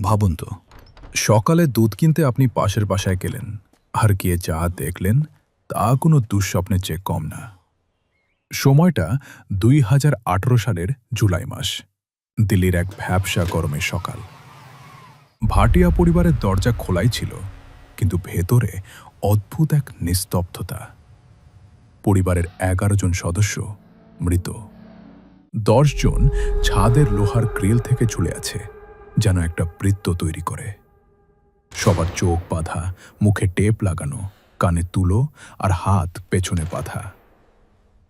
ভাবুন তো, সকালে দুধ কিনতে আপনি পাশের বাসায় গেলেন, আর গিয়ে যা দেখলেন, তা কোনো দুঃস্বপ্নের চেয়ে কম না। সময়টা দুই হাজার আঠারো সালের জুলাই মাস, দিল্লির এক ভ্যাবসা গরমের সকাল। ভাটিয়া পরিবারের দরজা খোলাই ছিল, কিন্তু ভেতরে অদ্ভুত এক নিস্তব্ধতা। পরিবারের এগারো জন সদস্য মৃত। দশজন ছাদের লোহার গ্রিল থেকে ঝুলে আছে। যেন একটা বৃত্ত তৈরি করে। সবার চোখ বাঁধা, মুখে টেপ লাগানো, কানে তুলো আর হাত পেছনে বাঁধা।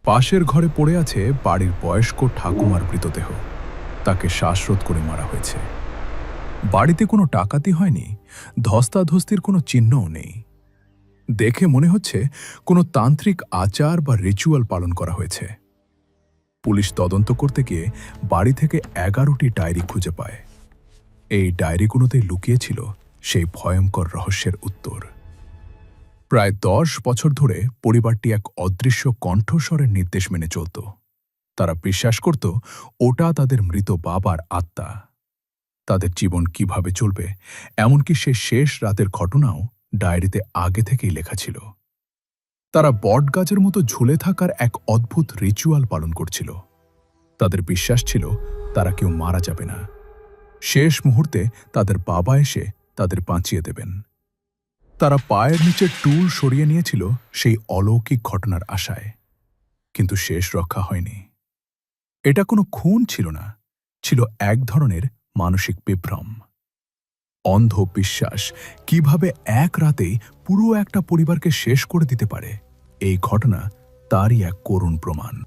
পাশের ঘরে পড়ে আছে বাড়ির বয়স্ক ঠাকুমার মৃতদেহ। তাকে শ্বাসরোধ করে মারা হয়েছে। বাড়িতে কোনো টাকাতি হয়নি, ধস্তাধস্তির কোনো চিহ্নও নেই। দেখে মনে হচ্ছে কোনো তান্ত্রিক আচার বা রিচুয়াল পালন করা হয়েছে। পুলিশ তদন্ত করতে গিয়ে বাড়ি থেকে এগারোটি ডায়েরি খুঁজে পায়। এই ডায়েরিগুলোতেই লুকিয়েছিল সেই ভয়ঙ্কর রহস্যের উত্তর। প্রায় দশ বছর ধরে পরিবারটি এক অদৃশ্য কণ্ঠস্বরের নির্দেশ মেনে চলত। তারা বিশ্বাস করত, ওটা তাদের মৃত বাবার আত্মা। তাদের জীবন কীভাবে চলবে, এমনকি সে শেষ রাতের ঘটনাও ডায়েরিতে আগে থেকেই লেখা ছিল। তারা বটগাছের মতো ঝুলে থাকার এক অদ্ভুত রিচুয়াল পালন করছিল। তাদের বিশ্বাস ছিল, তারা কেউ মারা যাবে না। শেষ মুহূর্তে তাদের বাবা এসে তাদের বাঁচিয়ে দেবেন। তারা পায়ের নিচে টুল সরিয়ে নিয়েছিল সেই অলৌকিক ঘটনার আশায়। কিন্তু শেষ রক্ষা হয়নি। এটা কোনো খুন ছিল না, ছিল এক ধরনের মানসিক বিভ্রম। অন্ধ বিশ্বাস কীভাবে এক রাতেই পুরো একটা পরিবারকে শেষ করে দিতে পারে, এই ঘটনা তারই এক করুণ প্রমাণ।